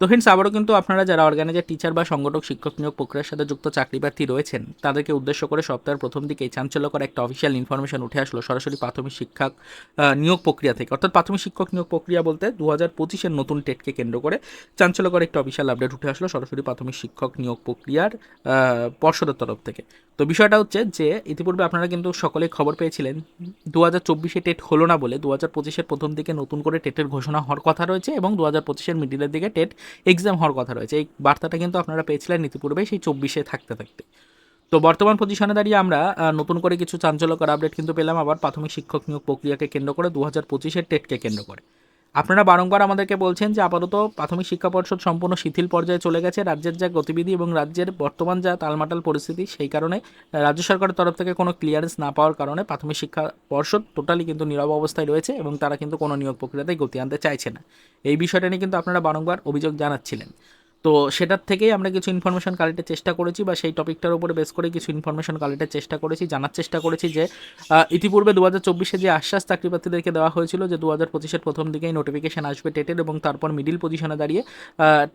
তো ফ্রেন্ডস আবারও কিন্তু আপনারা যারা অর্গানাইজার টিচার বা সংগঠক, শিক্ষক নিয়োগ প্রক্রিয়ার সাথে যুক্ত চাকরি প্রার্থী রয়েছেন, তাদেরকে উদ্দেশ্য করে সপ্তাহের প্রথম দিকে চাঞ্চল্যকর একটা অফিসিয়াল ইনফরমেশন উঠে আসলো সরাসরি প্রাথমিক শিক্ষক নিয়োগ প্রক্রিয়া থেকে। অর্থাৎ প্রাথমিক শিক্ষক নিয়োগ প্রক্রিয়া বলতে দু হাজার পঁচিশের নতুন টেটকে কেন্দ্র করে চাঞ্চল্যকর একটা অফিসিয়াল আপডেট উঠে আসলো সরাসরি প্রাথমিক শিক্ষক নিয়োগ প্রক্রিয়ার পর্ষদের তরফ থেকে। তো বিষয়টা হচ্ছে যে ইতিপূর্বে আপনারা কিন্তু সকলেই খবর পেয়েছিলেন দু হাজার চব্বিশে টেট হলো না বলে দু হাজার পঁচিশের প্রথম দিকে নতুন করে টেটের ঘোষণা হওয়ার কথা রয়েছে এবং দু হাজার পঁচিশের মিডিলের দিকে টেট এক্সাম হওয়ার কথা রয়েছে। এই বার্তাটা কিন্তু আপনারা পেয়েছিলেন ইতিপূর্বে সেই চব্বিশে থাকতে থাকতে। তো বর্তমান পজিশনে দাঁড়িয়ে আমরা নতুন করে কিছু চাঞ্চল্যকর আপডেট কিন্তু পেলাম। আবার প্রাথমিক শিক্ষক নিয়োগ প্রক্রিয়াকে কেন্দ্র করে দু হাজার পঁচিশের টেটকে কেন্দ্র করে। আপনারা বারংবার আমাদেরকে বলছেন যে আপাতত প্রাথমিক শিক্ষা পর্ষদ সম্পূর্ণ শিথিল পর্যায়ে চলে গেছে। রাজ্যের যা গতিবিধি এবং রাজ্যের বর্তমান যা তালমাটাল পরিস্থিতি, সেই কারণে রাজ্য সরকারের তরফ থেকে কোনো ক্লিয়ারেন্স না পাওয়ার কারণে প্রাথমিক শিক্ষা পর্ষদ টোটালি কিন্তু নীরব অবস্থায় রয়েছে এবং তারা কিন্তু কোনো নিয়োগ প্রক্রিয়াতেই গতি আনতে চাইছে না। এই বিষয়টা নিয়ে কিন্তু আপনারা বারংবার অভিযোগ জানাচ্ছিলেন। তো সেটার থেকেই আমরা কিছু ইনফরমেশন কালেক্টের চেষ্টা করেছি বা সেই টপিকটার উপরে বেস করে কিছু ইনফরমেশন কালেক্টের চেষ্টা করেছি, জানার চেষ্টা করেছি যে ইতিপূর্বে দু হাজার চব্বিশে যে আশ্বাস চাকরি প্রার্থীদেরকে দেওয়া হয়েছিল যে দু হাজার পঁচিশের প্রথম দিকেই নোটিফিকেশন আসবে টেটের এবং তারপর মিডিল পজিশনে দাঁড়িয়ে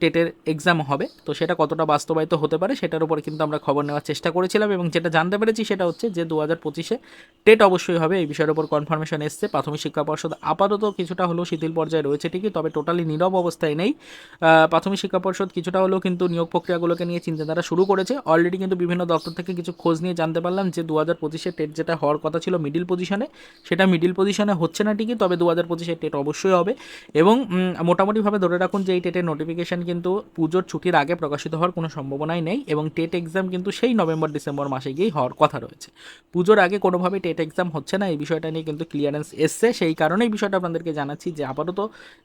টেটের এক্সাম হবে। তো সেটা কতটা বাস্তবায়িত হতে পারে সেটার উপরে কিন্তু আমরা খবর নেওয়ার চেষ্টা করেছিলাম এবং যেটা জানতে পেরেছি সেটা হচ্ছে যে দু হাজার পঁচিশে টেট অবশ্যই হবে, এই বিষয়ের উপর কনফার্মেশন এসছে। প্রাথমিক শিক্ষা পর্ষদ আপাতত কিছুটা হলেও শিথিল পর্যায়ে রয়েছে ঠিকই, তবে টোটালি নীরব অবস্থায় নেই। প্রাথমিক শিক্ষা পর্ষদ কিছুটা হলেও কিন্তু নিয়োগ প্রক্রিয়াগুলোকে নিয়ে চিন্তাধারা শুরু করেছে। অলরেডি কিন্তু বিভিন্ন দপ্তর থেকে কিছু খোঁজ নিয়ে জানতে পারলাম যে দু হাজার পঁচিশে টেট যেটা হওয়ার কথা ছিল মিডিল পজিশনে সেটা মিডিল পজিশনে হচ্ছে না ঠিকই, তবে দু হাজার পঁচিশে টেট অবশ্যই হবে। এবং মোটামুটিভাবে ধরে রাখুন যে এই টেটের নোটিফিকেশন কিন্তু পুজোর ছুটির আগে প্রকাশিত হওয়ার কোনো সম্ভাবনাই নেই এবং টেট এক্সাম কিন্তু সেই নভেম্বর, ডিসেম্বর মাসে গিয়েই হওয়ার কথা রয়েছে। পুজোর আগে কোনোভাবে টেট এক্সাম হচ্ছে না, এই বিষয়টা নিয়ে কিন্তু ক্লিয়ারেন্স এসছে। সেই কারণেই বিষয়টা আপনাদেরকে জানাচ্ছি যে আপাতত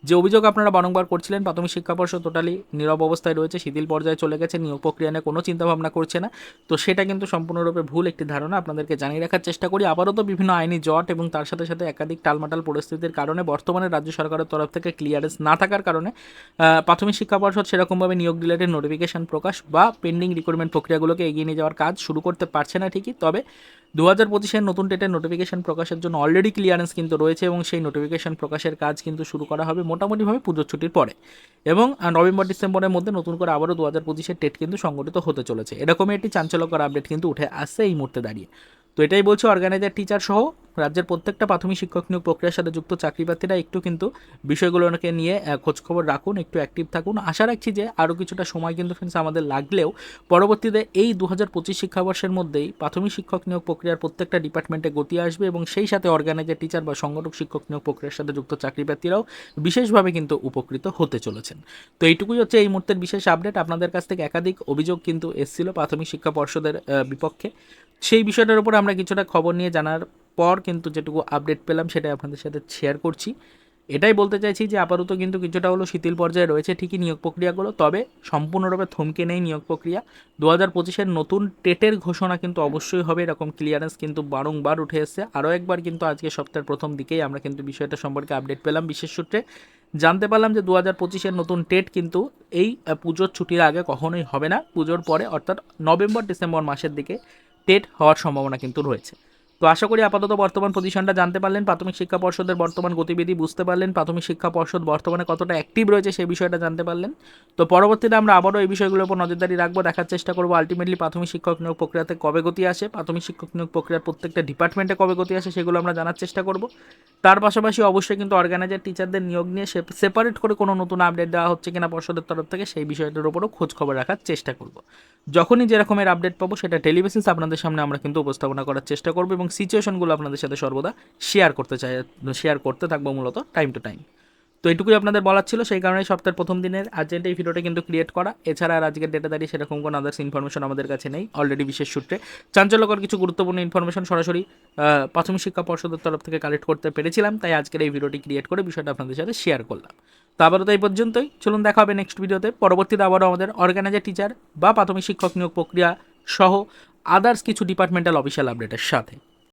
যে অভিযোগ আপনারা বারংবার করছিলেন, প্রাথমিক শিক্ষা পর্ষদ টোটালি নীরব অবস্থায় রয়েছে, শিথিল পর্যায়ে চলে গেছে, নিয়োগ প্রক্রিয়া নিয়ে কোনো চিন্তাভাবনা করছে না। তো সেটা কিন্তু সম্পূর্ণরূপে ভুল একটি ধারণা, আপনাদেরকে জানিয়ে রাখার চেষ্টা করি। আপাতত বিভিন্ন আইনি জট এবং তার সাথে সাথে একাধিক টালমাটাল পরিস্থিতির কারণে বর্তমানে রাজ্য সরকারের তরফ থেকে ক্লিয়ারেন্স না থাকার কারণে প্রাথমিক শিক্ষা পর্ষদ সেরকমভাবে নিয়োগ রিলেটেড নোটিফিকেশন প্রকাশ বা পেন্ডিং রিক্রুটমেন্ট প্রক্রিয়াগুলোকে এগিয়ে নিয়ে যাওয়ার কাজ শুরু করতে পারছে না ঠিকই। তবে দু হাজার পঁচিশের নতুন ডেটের নোটিফিকেশন প্রকাশের জন্য অলরেডি ক্লিয়ারেন্স কিন্তু রয়েছে এবং সেই নোটিফিকেশন প্রকাশের কাজ কিন্তু শুরু করা হবে মোটামুটিভাবে পুজোর ছুটির পরে। এবং নভেম্বর, ডিসেম্বরের মধ্যে নতুন করে আবারও দু হাজার পঁচিশের টেট কিন্তু সংগঠিত হতে চলেছে। এরকমই একটি চাঞ্চল্যকর আপডেট কিন্তু উঠে আসছে এই মুহূর্তে দাঁড়িয়ে। তো এটাই বলছে অর্গানাইজার টিচার সহ রাজ্যের প্রত্যেকটা প্রাথমিক শিক্ষক নিয়োগ প্রক্রিয়ার সাথে যুক্ত চাকরি প্রার্থীরা একটু কিন্তু বিষয়গুলোকে নিয়ে খোঁজখবর রাখুন, একটু অ্যাক্টিভ থাকুন। আশা রাখছি যে আরও কিছুটা সময় কিন্তু ফ্রেন্ডস আমাদের লাগলেও পরবর্তীতে এই দু হাজার পঁচিশ শিক্ষাবর্ষের মধ্যেই প্রাথমিক শিক্ষক নিয়োগ প্রক্রিয়ার প্রত্যেকটা ডিপার্টমেন্টে গতি আসবে এবং সেই সাথে অর্গানাইজার টিচার বা সংগঠক শিক্ষক নিয়োগ প্রক্রিয়ার সাথে যুক্ত চাকরি প্রার্থীরাও বিশেষভাবে কিন্তু উপকৃত হতে চলেছেন। তো এইটুকুই হচ্ছে এই মুহূর্তের বিশেষ আপডেট আপনাদের কাছ থেকে একাধিক অভিযোগ কিন্তু এসেছিল প্রাথমিক শিক্ষা পর্ষদের বিপক্ষে। সেই বিষয়টার উপর আমরা কিছুটা খবর নিয়ে জানার পর কিন্তু যেটুকু আপডেট পেলাম সেটাই আপনাদের সাথে শেয়ার করছি। এটাই বলতে চাইছি যে আপাতত কিন্তু কিছুটা হলো শিথিল পর্যায়ে রয়েছে ঠিকই নিয়োগ প্রক্রিয়াগুলো, তবে সম্পূর্ণরূপে থমকে নেই নিয়োগ প্রক্রিয়া। দু হাজার পঁচিশের নতুন টেটের ঘোষণা কিন্তু অবশ্যই হবে, এরকম ক্লিয়ারেন্স কিন্তু বারংবার উঠে এসছে। আরও একবার কিন্তু আজকে সপ্তাহের প্রথম দিকেই আমরা কিন্তু বিষয়টা সম্পর্কে আপডেট পেলাম। বিশেষ সূত্রে জানতে পারলাম যে দু হাজার পঁচিশের নতুন টেট কিন্তু এই পুজোর ছুটির আগে কখনোই হবে না। পুজোর পরে, অর্থাৎ নভেম্বর ডিসেম্বর মাসের দিকে টেট হওয়ার সম্ভাবনা কিন্তু রয়েছে। তো আশা করি আপাতত বর্তমান পজিশনটা জানতে পারলেন। প্রাথমিক শিক্ষা পর্ষদের বর্তমান গতিবিধি বুঝতে পারলেন। প্রাথমিক শিক্ষা পর্ষদ বর্তমানে কতটা অ্যাক্টিভ রয়েছে সেই বিষয়টা জানতে পারলেন। তো পরবর্তীতে আমরা আবারও এই বিষয়গুলোর উপর নজরদারি রাখব, দেখার চেষ্টা করব। আলটিমেটলি প্রাথমিক শিক্ষক নিয়োগ প্রক্রিয়াতে কবে গতি আসে? প্রাথমিক শিক্ষক নিয়োগ প্রক্রিয়ার প্রত্যেকটা ডিপার্টমেন্টে কবে গতি আসে সেগুলো আমরা জানার চেষ্টা করব। তার পাশাপাশি অবশ্যই কিন্তু অর্গানাইজার টিচারদের নিয়োগ নিয়ে সেপারেট করে কোনো নতুন আপডেট দেওয়া হচ্ছে কিনা পর্ষদের তরফ থেকে, সেই বিষয়টার উপরও খোঁজ খবর রাখার চেষ্টা করব। যখনই যেরকমের আপডেট পাবো, সেটা টেলিভিশনস আপনাদের সামনে আমরা কিন্তু উপস্থাপনা করার চেষ্টা করব এবং সিচুয়েশনগুলো আপনাদের সাথে সর্বদা শেয়ার করতে চাই শেয়ার করতে থাকব মূলত টাইম টু টাইম তো এইটুকুই আপনাদের বলার ছিল। সেই কারণে সপ্তাহের প্রথম দিনের আর্জেন্ট এই ভিডিওটা কিন্তু ক্রিয়েট করা। এছাড়া আর আজকের ডেটা দাঁড়িয়ে সেরকম কোনো আদার্স ইনফরমেশন আমাদের কাছে নেই অলরেডি বিশেষ সূত্রে। চাঞ্চল্যকর কিছু গুরুত্বপূর্ণ ইনফরমেশন সরাসরি প্রাথমিক শিক্ষা পর্ষদের তরফ থেকে কালেক্ট করতে পেরেছিলাম, তাই আজকের এই ভিডিওটি ক্রিয়েট করে বিষয়টা আপনাদের সাথে শেয়ার করলাম। তো আবারও তো এই পর্যন্তই। চলুন দেখা হবে নেক্সট ভিডিওতে পরবর্তীতে আবারও আমাদের অর্গানাইজার টিচার বা প্রাথমিক শিক্ষক নিয়োগ প্রক্রিয়া সহ আদার্স কিছু ডিপার্টমেন্টাল অফিসিয়াল আপডেটের সাথে।